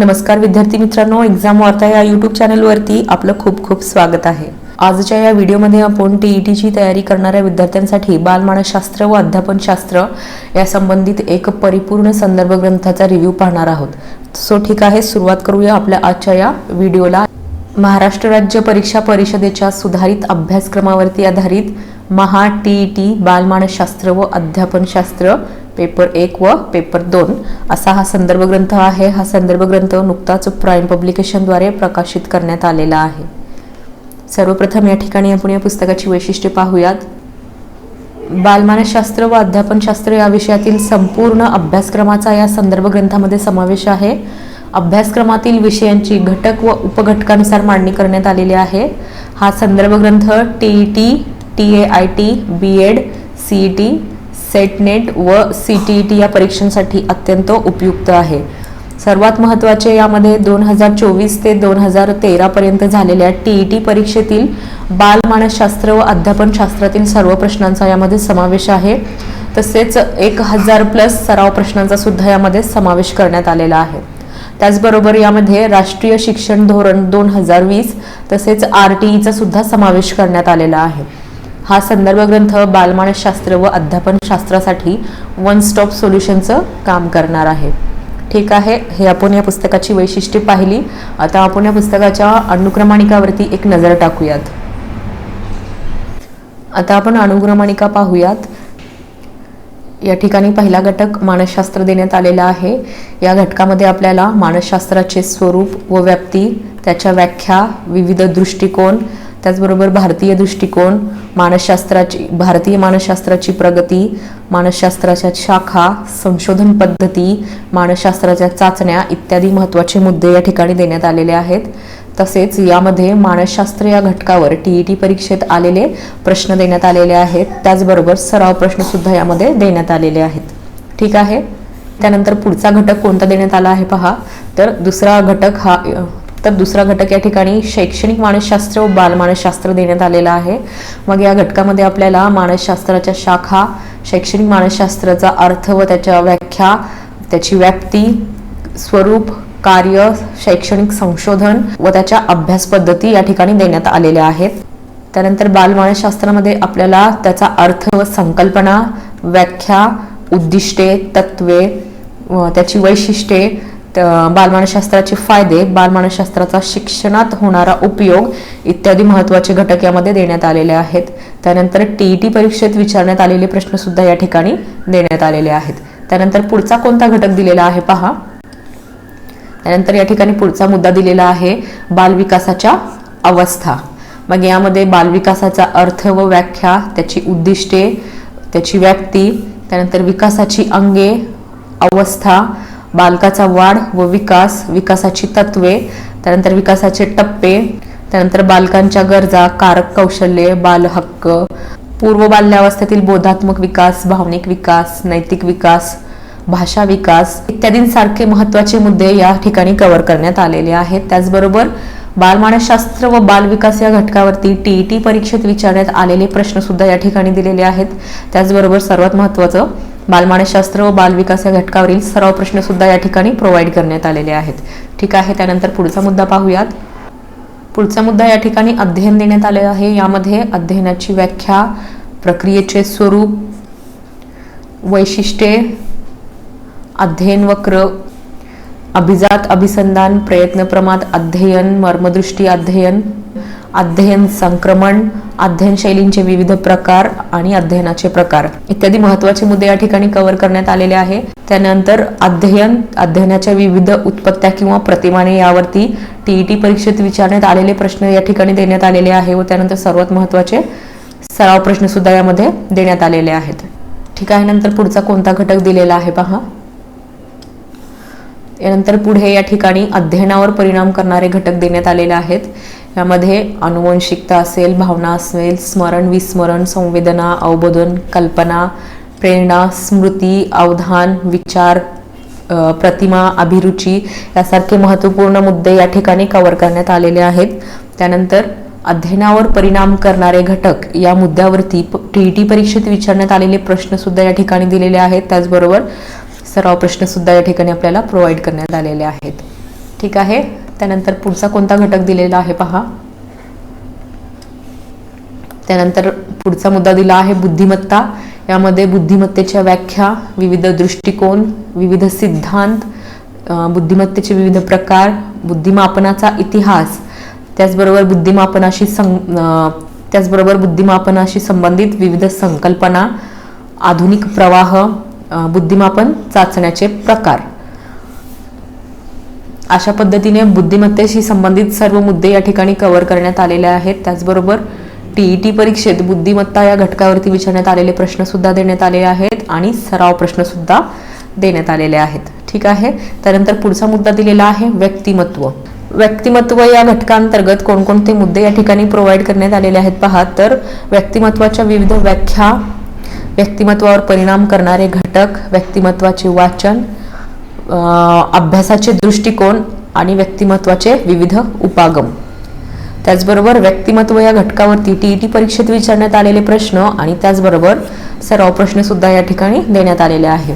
नमस्कार विद्यार्थी मित्रांनो एक्झाम वार्ता या यूट्यूब चॅनलवरती आपलं खूप खूप स्वागत आहे. आजच्या या व्हिडिओमध्ये आपण टीईटीची तयारी करणाऱ्या विद्यार्थ्यांसाठी बालमानसशास्त्र व अध्यापनशास्त्र या संबंधित एक परिपूर्ण संदर्भ ग्रंथाचा रिव्ह्यू पाहणार आहोत. सो ठीक आहे सुरुवात करूया आपल्या आजच्या या व्हिडिओला महाराष्ट्र राज्य परीक्षा परिषदेच्या सुधारित अभ्यासक्रमावरती आधारित महा टी टी बालमानसशास्त्र व अध्यापनशास्त्र पेपर एक व पेपर दोन असा हा संदर्भ ग्रंथ आहे. हा संदर्भ ग्रंथ नुकताच प्राईम पब्लिकेशनद्वारे प्रकाशित करण्यात आलेला आहे. सर्वप्रथम या ठिकाणी आपण या पुस्तकाची वैशिष्ट्ये पाहूयात. बालमानसशास्त्र व अध्यापनशास्त्र या विषयातील संपूर्ण अभ्यासक्रमाचा या संदर्भ ग्रंथामध्ये समावेश आहे. अभ्यासक्रमातील विषयांची घटक व उपघटकानुसार मांडणी करण्यात आलेली आहे. हा संदर्भ ग्रंथ T T T A I T B Ed C E T SET NET व सी टी ई टी या परीक्षांसाठी अत्यंत उपयुक्त आहे. सर्वात महत्त्वाचे यामध्ये दोन हजार चोवीस ते दोन हजार तेरापर्यंत झालेल्या टी ई टी परीक्षेतील बालमानसशास्त्र व अध्यापनशास्त्रातील सर्व प्रश्नांचा यामध्ये समावेश आहे. तसेच एक हजार प्लस सराव प्रश्नांचा सुद्धा यामध्ये समावेश करण्यात आलेला आहे. त्याचबरोबर यामध्ये राष्ट्रीय शिक्षण धोरण दोन हजार वीस तसेच आर टी ईचा सुद्धा समावेश करण्यात आलेला आहे. हा संदर्भ ग्रंथ बालमानसशास्त्र व अध्यापनशास्त्रासाठी वन स्टॉप सोल्युशनचं काम करणार आहे. ठीक आहे हे आपण या पुस्तकाची वैशिष्ट्ये पाहिली. आता आपण या पुस्तकाच्या अनुक्रमाणिकावरती एक नजर टाकूयात. आता आपण अनुक्रमाणिका पाहूयात. या ठिकाणी पहिला घटक मानसशास्त्र देण्यात आलेला आहे. या घटकामध्ये आपल्याला मानसशास्त्राचे स्वरूप व व्याप्ती त्याच्या व्याख्या विविध दृष्टिकोन त्याचबरोबर भारतीय दृष्टिकोन मानसशास्त्राची भारतीय मानसशास्त्राची प्रगती मानसशास्त्राच्या शाखा संशोधन पद्धती मानसशास्त्राच्या चाचण्या इत्यादी महत्त्वाचे मुद्दे या ठिकाणी देण्यात आलेले आहेत. तसेच यामध्ये मानसशास्त्र या घटकावर टी ई टी परीक्षेत आलेले प्रश्न देण्यात आलेले आहेत. त्याचबरोबर सराव प्रश्नसुद्धा यामध्ये देण्यात आलेले आहेत. ठीक आहे? त्यानंतर पुढचा घटक कोणता देण्यात आला आहे पहा. तर दुसरा घटक हा तर दुसरा घटक या ठिकाणी शैक्षणिक मानसशास्त्र व बालमानसशास्त्र देण्यात आलेलं आहे. मग या घटकामध्ये आपल्याला मानसशास्त्राच्या शाखा शैक्षणिक मानसशास्त्राचा अर्थ व त्याच्या व्याख्या त्याची व्याप्ती स्वरूप कार्य शैक्षणिक संशोधन व त्याच्या अभ्यास पद्धती या ठिकाणी देण्यात आलेल्या आहेत. त्यानंतर बालमानसशास्त्रामध्ये आपल्याला त्याचा अर्थ व संकल्पना व्याख्या उद्दिष्टे तत्वे व त्याची वैशिष्ट्ये बालमानसशास्त्राचे फायदे बालमानसशास्त्राचा शिक्षणात होणारा उपयोग इत्यादी महत्त्वाचे घटक यामध्ये देण्यात आलेले आहेत. त्यानंतर टी ई टी परीक्षेत विचारण्यात आलेले प्रश्नसुद्धा या ठिकाणी देण्यात आलेले आहेत. त्यानंतर पुढचा कोणता घटक दिलेला आहे पहा. त्यानंतर या ठिकाणी पुढचा मुद्दा दिलेला आहे बालविकासाच्या अवस्था. मग यामध्ये बालविकासाचा अर्थ व व्याख्या त्याची उद्दिष्टे त्याची व्याप्ती त्यानंतर विकासाची अंगे अवस्था बालकाचा वाढ व विकास विकासाची तत्वे त्यानंतर विकासाचे टप्पे त्यानंतर बालकांच्या गरजा कारक कौशल्ये बालहक्क पूर्व बाल्यावस्थेतील बोधात्मक विकास भावनिक विकास नैतिक विकास भाषा विकास इत्यादींसारखे महत्त्वाचे मुद्दे या ठिकाणी कव्हर करण्यात आलेले आहेत. त्याचबरोबर बालमानसशास्त्र व बालविकास या घटकावरती टी ई टी परीक्षेत विचारण्यात आलेले प्रश्न सुद्धा या ठिकाणी दिलेले आहेत. त्याचबरोबर सर्वात महत्त्वाचं बालमानसशास्त्र व बालविकास या घटकावरील सराव प्रश्न सुद्धा या ठिकाणी प्रोव्हाइड करण्यात आलेले आहेत. ठीक आहे त्यानंतर पुढचा मुद्दा पाहूयात. पुढचा मुद्दा या ठिकाणी अध्ययन देण्यात आले आहे. यामध्ये अध्ययनाची व्याख्या प्रक्रियेचे स्वरूप वैशिष्ट्ये अध्ययन वक्र अभिजात अभिसंधान प्रयत्न प्रमाद अध्ययन मर्मदृष्टी अध्ययन अध्ययन संक्रमण अध्ययन शैलींचे विविध प्रकार आणि अध्ययनाचे प्रकार इत्यादी महत्त्वाचे मुद्दे या ठिकाणी कव्हर करण्यात आलेले आहे. त्यानंतर अध्ययन अध्ययनाच्या विविध उत्पत्त्या किंवा प्रतिमाने यावरती टी ई टी परीक्षेत विचारण्यात आलेले प्रश्न या ठिकाणी देण्यात आलेले आहे व त्यानंतर सर्वात महत्त्वाचे सराव प्रश्न सुद्धा यामध्ये देण्यात आलेले आहेत. ठीक आहे नंतर पुढचा कोणता घटक दिलेला आहे पहा. यानंतर पुढे या ठिकाणी अध्ययनावर परिणाम करणारे घटक देण्यात आलेले आहेत. यामध्ये अनुवंशिकता असेल भावना असेल स्मरण विस्मरण संवेदना अवबोधन कल्पना प्रेरणा स्मृती अवधान विचार प्रतिमा अभिरुची यासारखे महत्त्वपूर्ण मुद्दे या ठिकाणी कव्हर करण्यात आलेले आहेत. त्यानंतर अध्ययनावर परिणाम करणारे घटक या मुद्द्यावरती टी ई टी परीक्षेत विचारण्यात आलेले प्रश्नसुद्धा या ठिकाणी दिलेले आहेत. त्याचबरोबर सराव प्रश्नसुद्धा या ठिकाणी आपल्याला प्रोव्हाइड करण्यात आलेले आहेत. ठीक आहे? त्यानंतर पुढचा कोणता घटक दिलेला आहे पहा? त्यानंतर पुढचा मुद्दा दिला आहे बुद्धिमत्ता. यामध्ये बुद्धिमत्तेच्या व्याख्या विविध दृष्टिकोन विविध सिद्धांत बुद्धिमत्तेचे विविध प्रकार बुद्धिमापनाचा इतिहास त्याचबरोबर बुद्धिमापनाशी सं त्याचबरोबर बुद्धिमापनाशी संबंधित विविध संकल्पना आधुनिक प्रवाह बुद्धिमापन चाचण्याचे प्रकार. अशा पद्धतीने बुद्धिमत्तेशी संबंधित सर्व मुद्दे या ठिकाणी कव्हर करण्यात आलेले आहेत. त्याचबरोबर टीईटी परीक्षेत बुद्धिमत्ता या घटकावरती विचारण्यात आलेले प्रश्नसुद्धा देण्यात आले आहेत आणि सराव प्रश्नसुद्धा देण्यात आलेले आहेत. ठीक आहे? त्यानंतर पुढचा मुद्दा दिलेला आहे व्यक्तिमत्व. व्यक्तिमत्व या घटकांतर्गत कोणकोणते मुद्दे या ठिकाणी प्रोव्हाइड करण्यात आलेले आहेत पहा. तर व्यक्तिमत्वाच्या विविध व्याख्या व्यक्तिमत्वावर परिणाम करणारे घटक व्यक्तिमत्वाचे वाचन अभ्यासाचे दृष्टिकोन आणि व्यक्तिमत्वाचे विविध उपागम. त्याचबरोबर व्यक्तिमत्व या घटकावरती टी ई टी परीक्षेत विचारण्यात आलेले प्रश्न आणि त्याचबरोबर सराव प्रश्नसुद्धा या ठिकाणी देण्यात आलेले आहे.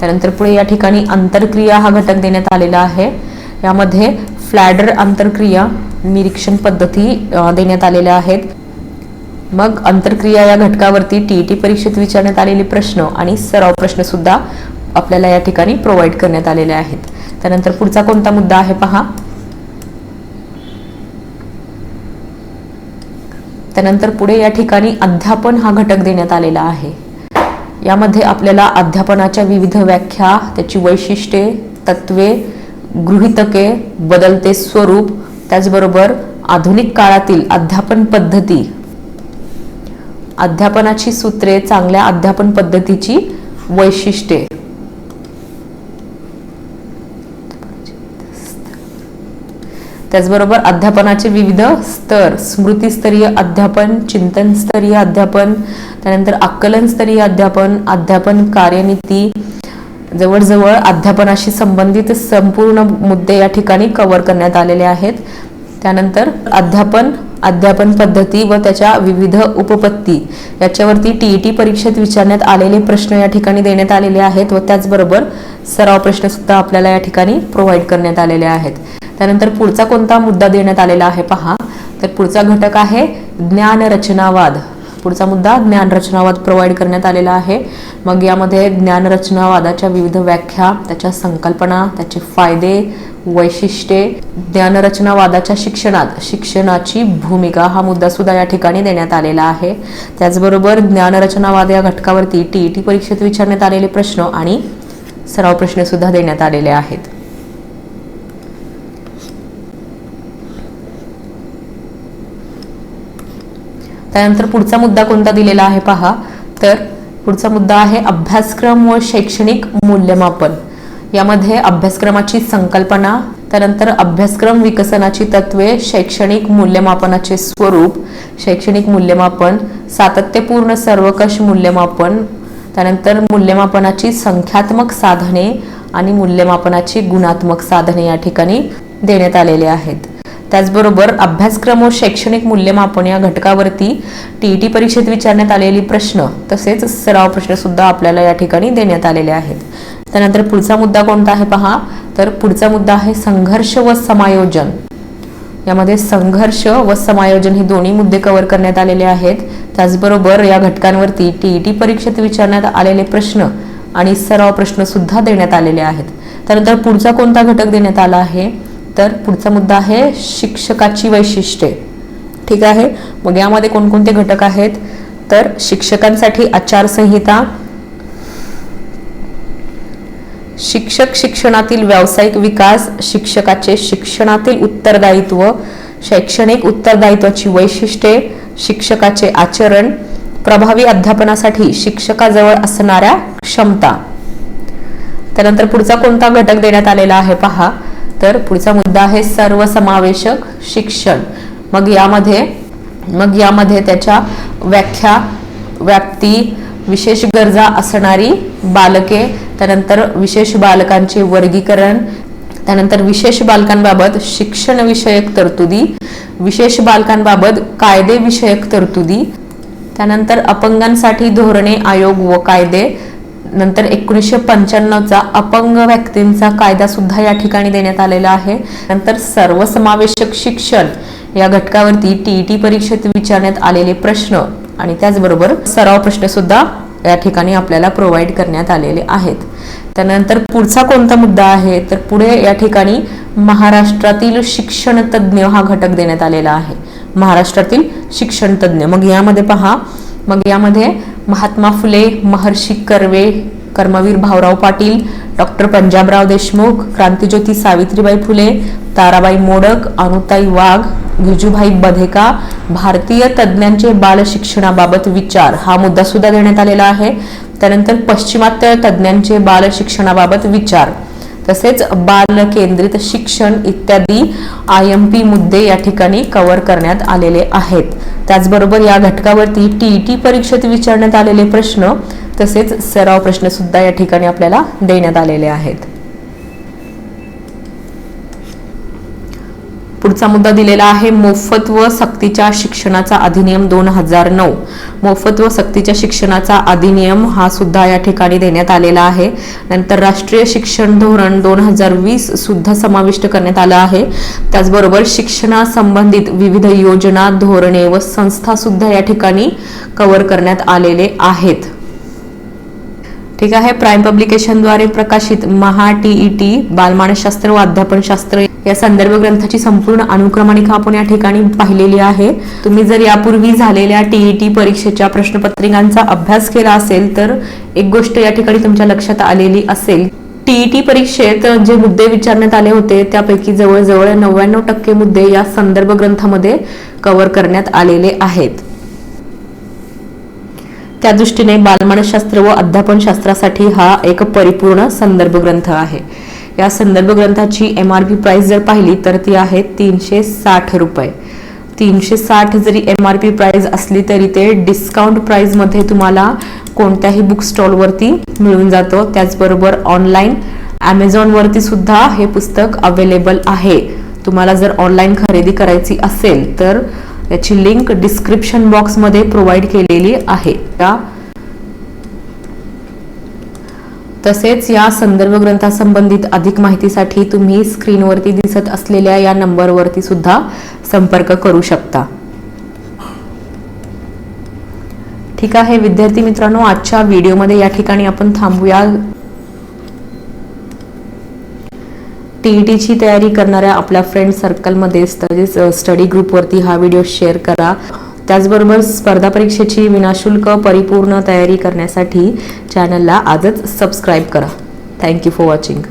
त्यानंतर पुढे या ठिकाणी आंतरक्रिया हा घटक देण्यात आलेला आहे. यामध्ये फ्लॅडर आंतरक्रिया निरीक्षण पद्धती देण्यात आलेल्या आहेत. मग अंतर्क्रिया या घटकावरती टीईटी परीक्षेत विचारण्यात आलेले प्रश्न आणि सराव प्रश्न सुद्धा आपल्याला या ठिकाणी प्रोव्हाइड करण्यात आलेले आहेत. त्यानंतर पुढचा कोणता मुद्दा आहे पहा. त्यानंतर पुढे या ठिकाणी अध्यापन हा घटक देण्यात आलेला आहे. यामध्ये आपल्याला अध्यापनाच्या विविध व्याख्या त्याची वैशिष्ट्ये तत्वे गृहितके बदलते स्वरूप त्याचबरोबर आधुनिक काळातील अध्यापन पद्धती अध्यापनाची सूत्रे चांगल्या अध्यापन पद्धतीची वैशिष्ट्ये. त्याचबरोबर अध्यापनाचे विविध स्तर स्मृतीस्तरीय अध्यापन चिंतनस्तरीय अध्यापन त्यानंतर आकलनस्तरीय अध्यापन अध्यापन कार्यनीती जवळजवळ अध्यापनाशी संबंधित संपूर्ण मुद्दे या ठिकाणी कव्हर करण्यात आलेले आहेत. त्यानंतर अध्यापन अध्यापन पद्धती व त्याच्या विविध उपपत्ती. याच्यावरती टीईटी परीक्षेत विचारण्यात आलेले प्रश्न या ठिकाणी देण्यात आलेले आहेत व त्याचबरोबर सराव प्रश्न सुद्धा आपल्याला या ठिकाणी प्रोव्हाइड करण्यात आलेले आहेत. त्यानंतर पुढचा कोणता मुद्दा देण्यात आलेला आहे पहा. तर पुढचा घटक आहे ज्ञान रचनावाद. पुढचा मुद्दा ज्ञान रचनावाद प्रोव्हाइड करण्यात आलेला आहे. मग यामध्ये ज्ञान रचनावादाच्या विविध व्याख्या त्याच्या संकल्पना त्याचे फायदे वैशिष्ट्ये. ज्ञानरचनावादाच्या शिक्षणात शिक्षणाची भूमिका हा मुद्दा सुद्धा या ठिकाणी देण्यात आलेला आहे. त्याचबरोबर ज्ञानरचनावाद या घटकावरती टी ईटी परीक्षेत विचारण्यात आलेले प्रश्न आणि सराव प्रश्न सुद्धा देण्यात आलेले आहेत. त्यानंतर पुढचा मुद्दा कोणता दिलेला आहे पहा. तर पुढचा मुद्दा आहे अभ्यासक्रम व शैक्षणिक मूल्यमापन. यामध्ये अभ्यासक्रमाची संकल्पना त्यानंतर अभ्यासक्रम विकसनाची तत्वे शैक्षणिक मूल्यमापनाचे स्वरूप शैक्षणिक मूल्यमापन सातत्यपूर्ण सर्वकष मूल्यमापन त्यानंतर मूल्यमापनाची संख्यात्मक साधने आणि मूल्यमापनाची गुणात्मक साधने या ठिकाणी देण्यात आलेले आहेत. त्याचबरोबर अभ्यासक्रम व शैक्षणिक मूल्यमापन या घटकावरती टी टी परीक्षेत विचारण्यात आलेली प्रश्न तसेच सराव प्रश्नसुद्धा आपल्याला या ठिकाणी देण्यात आलेले आहेत. त्यानंतर पुढचा मुद्दा कोणता आहे पहा? तर पुढचा मुद्दा आहे संघर्ष व समायोजन. यामध्ये संघर्ष व समायोजन हे दोन्ही मुद्दे कव्हर करण्यात आलेले आहेत. त्याचबरोबर या घटकांवरती टीईटी परीक्षेत विचारण्यात आलेले प्रश्न आणि सराव प्रश्न सुद्धा देण्यात आलेले आहेत. त्यानंतर पुढचा कोणता घटक देण्यात आला आहे? तर पुढचा मुद्दा आहे शिक्षकाची वैशिष्ट्ये. ठीक आहे? मग यामध्ये कोणकोणते घटक आहेत? तर शिक्षकांसाठी आचारसंहिता शिक्षक शिक्षणातील व्यावसायिक विकास शिक्षकाचे शिक्षणातील उत्तरदायित्व शैक्षणिक उत्तरदायित्वाची वैशिष्ट्ये शिक्षकाचे आचरण प्रभावी अध्यापनासाठी शिक्षकाजवळ असणाऱ्या क्षमता. त्यानंतर पुढचा कोणता घटक देण्यात आलेला आहे पहा. तर पुढचा मुद्दा आहे सर्वसमावेशक शिक्षण. मग यामध्ये मग यामध्ये त्याच्या व्याख्या व्याप्ती विशेष गरजा असणारी बालके त्यानंतर विशेष बालकांचे वर्गीकरण त्यानंतर विशेष बालकांबाबत शिक्षणविषयक तरतुदी विशेष बालकांबाबत कायदेविषयक तरतुदी त्यानंतर अपंगांसाठी धोरणे आयोग व कायदे नंतर एकोणीसशे पंच्याण्णवचा अपंग व्यक्तींचा कायदा सुद्धा या ठिकाणी देण्यात आलेला आहे. नंतर सर्वसमावेशक शिक्षण या घटकावरती टीईटी परीक्षेत विचारण्यात आलेले प्रश्न. आणि त्याचबरोबर सराव प्रश्न सुद्धा या ठिकाणी आपल्याला प्रोव्हाइड करण्यात आलेले आहेत. त्यानंतर पुढचा कोणता मुद्दा आहे? तर पुढे या ठिकाणी महाराष्ट्रातील शिक्षण तज्ज्ञ हा घटक देण्यात आलेला आहे. महाराष्ट्रातील शिक्षण तज्ज्ञ मग यामध्ये पहा. मग यामध्ये महात्मा फुले महर्षी कर्वे कर्मवीर भाऊराव पाटील डॉक्टर पंजाबराव देशमुख क्रांतिज्योती सावित्रीबाई फुले ताराबाई मोडक अनुताई वाघ गिजूभाई बधेका भारतीय तज्ज्ञांचे बाल शिक्षणाबाबत विचार. हा मुद्दा सुद्धा देण्यात आलेला आहे. त्यानंतर पश्चिमात्य तज्ज्ञांचे बाल शिक्षणाबाबत विचार. तसेच बाल केंद्रित शिक्षण इत्यादी आय एम पी मुद्दे या ठिकाणी कव्हर करण्यात आलेले आहेत. त्याचबरोबर या घटकावरती टीईटी परीक्षेत विचारण्यात आलेले प्रश्न तसेच सराव प्रश्न सुद्धा या ठिकाणी आपल्याला देण्यात आलेले आहेत. पुढचा मुद्दा दिलेला आहे मोफत व सक्तीच्या शिक्षणाचा अधिनियम दोन हजार नऊ. मोफत व सक्तीच्या शिक्षणाचा अधिनियम हा सुद्धा या ठिकाणी देण्यात आलेला आहे. नंतर राष्ट्रीय शिक्षण धोरण दोन हजार वीस सुद्धा समाविष्ट करण्यात आलं आहे. त्याचबरोबर शिक्षणासंबंधित विविध योजना धोरणे व संस्था सुद्धा या ठिकाणी कव्हर करण्यात आलेले आहेत. ठीक आहे? प्राईम पब्लिकेशनद्वारे प्रकाशित महा टीईटी बालमानसशास्त्र व अध्यापनशास्त्र या संदर्भ ग्रंथाची संपूर्ण अनुक्रमणिका आपण या ठिकाणी पाहिलेली आहे. तुम्ही जर यापूर्वी झालेल्या टीईटी परीक्षेच्या प्रश्नपत्रिकांचा अभ्यास केला असेल तर एक गोष्ट या ठिकाणी तुमच्या लक्षात आलेली असेल. टीईटी परीक्षेत जे मुद्दे विचारण्यात आले होते त्यापैकी जवळजवळ नव्याण्णव टक्के मुद्दे या संदर्भ ग्रंथामध्ये कव्हर करण्यात आलेले आहेत. त्या दृष्टीने बालमानसशास्त्र व अध्यापनशास्त्रासाठी हा एक परिपूर्ण संदर्भ ग्रंथ आहे. या संदर्भ ग्रंथाची एम आर पी प्राइस जर पाहिली तर ती आहे तीनशे साठ रुपये. तीनशे साठ जरी एम आर पी प्राइस असली तरी ते डिस्काउंट प्राईजमध्ये तुम्हाला कोणत्याही बुक स्टॉलवरती मिळून जातं. त्याचबरोबर ऑनलाईन ॲमेझॉनवरती सुद्धा हे पुस्तक अवेलेबल आहे. तुम्हाला जर ऑनलाईन खरेदी करायची असेल तर याची लिंक डिस्क्रिप्शन बॉक्समध्ये प्रोव्हाइड केलेली आहे. त्या तसेच या संदर्भ ग्रंथासंबंधित अधिक माहितीसाठी तुम्ही स्क्रीनवरती दिसत असलेल्या या नंबरवरती सुद्धा संपर्क करू शकता. ठीक आहे विद्यार्थी मित्रांनो आजच्या व्हिडिओमध्ये या ठिकाणी आपण थांबूया. टी ई टीची तयारी करणाऱ्या आपल्या फ्रेंड सर्कलमध्ये स्टडी ग्रुपवरती हा व्हिडिओ शेअर करा. त्याचबरोबर स्पर्धा परीक्षेची विनाशुल्क परिपूर्ण तयारी करण्यासाठी चॅनलला आजच सबस्क्राईब करा. Thank you for watching